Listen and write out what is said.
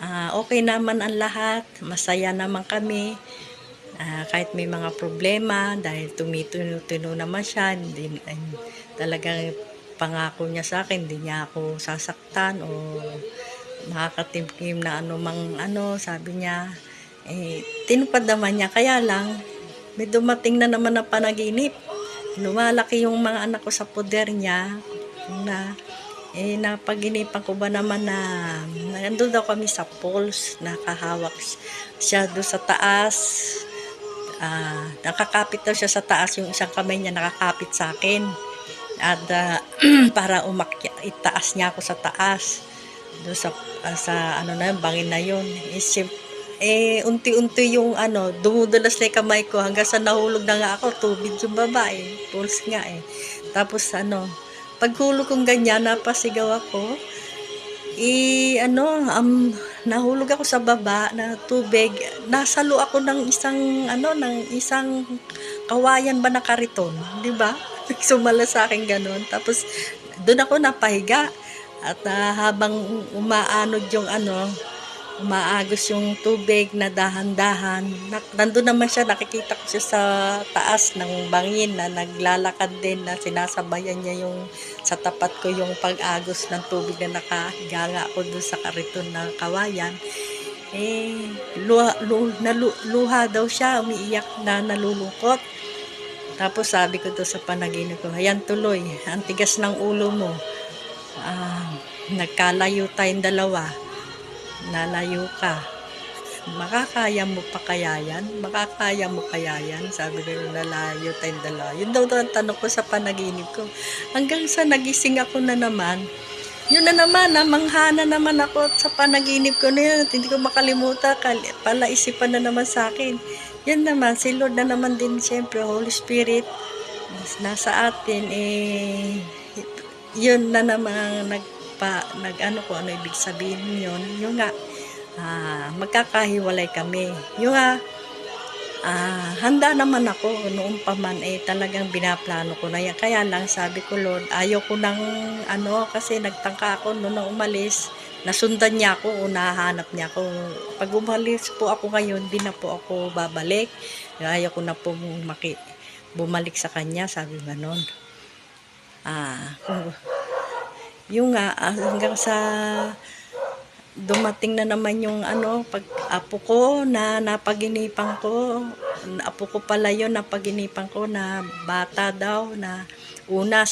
Ah, okay naman ang lahat. Masaya naman kami. Ah, kahit may mga problema, dahil tumituno naman siya, hindi, talagang pangako niya sa akin, hindi niya ako sasaktan o makakatimkim na ano mang ano, sabi niya. Eh, tinupad naman niya. Kaya lang, may dumating na naman na panaginip. Lumalaki yung mga anak ko sa poder niya na eh napaginipan ko ba naman na nandun daw kami sa poles nakahawak siya doon sa taas. Ah nakakapit daw siya sa taas yung isang kamay niya nakakapit sa akin. At ah, para umakya itaas niya ako sa taas. Doon sa ah, sa ano na yun, bangin na yun. Eh, siyem- eh unti-unti yung ano dumudulas na yung kamay ko hanggang sa nahulog na nga ako tubig yung babae pulse nga eh. Tapos ano paghulog kong ganyan napasigaw ako. I ano um, nahulog ako sa baba na tubig. Nasalo ako ng isang ano ng isang kawayan ba na kariton di ba? Sumala sa akin ganun. Tapos doon ako napahiga. At ah, habang umaanod yung ano umaagos yung tubig na dahan-dahan. Nandun naman siya, nakikita ko siya sa taas ng bangin na naglalakad din na sinasabayan niya yung sa tapat ko yung pag-agos ng tubig na nakahiga nga ako dun sa kariton na kawayan. Eh, luha, lu, nalu, luha daw siya, umiiyak na nalulungkot. Tapos sabi ko to sa panaginip ko, ayan tuloy, ang tigas ng ulo mo. Ah, nagkalayo tayong dalawa lalayo ka. Makakaya mo pa kaya yan? Makakaya mo kaya yan? Sabi ko, lalayo tayong dalawa. Yun daw ang tanong ko sa panaginip ko. Hanggang sa nagising ako na naman, yun na naman, namanghana naman ako sa panaginip ko na yun. Hindi ko makalimutan, kal- pala isipan na naman sa akin. Yan naman, si Lord na naman din, siyempre, Holy Spirit, nasa atin, eh, yun na naman nagpa nag ano ko ano ibig sabihin yun yung nga ah, magkakahiwalay kami. Yung nga ah, handa naman ako noong pa man eh talagang binaplano ko na yan. Kaya lang sabi ko Lord ayaw ko nang ano kasi nagtangka ako noon na umalis. Nasundan niya ako o nahanap niya ako. Pag umalis po ako ngayon di na po ako babalik. Ayaw ko na po maki bumalik sa kanya sabi ganon ah, yung nga, ah, hanggang sa dumating na naman yung ano, pag apo ko na napaginipan ko, apo ko pala yun, napaginipan ko na bata daw, na una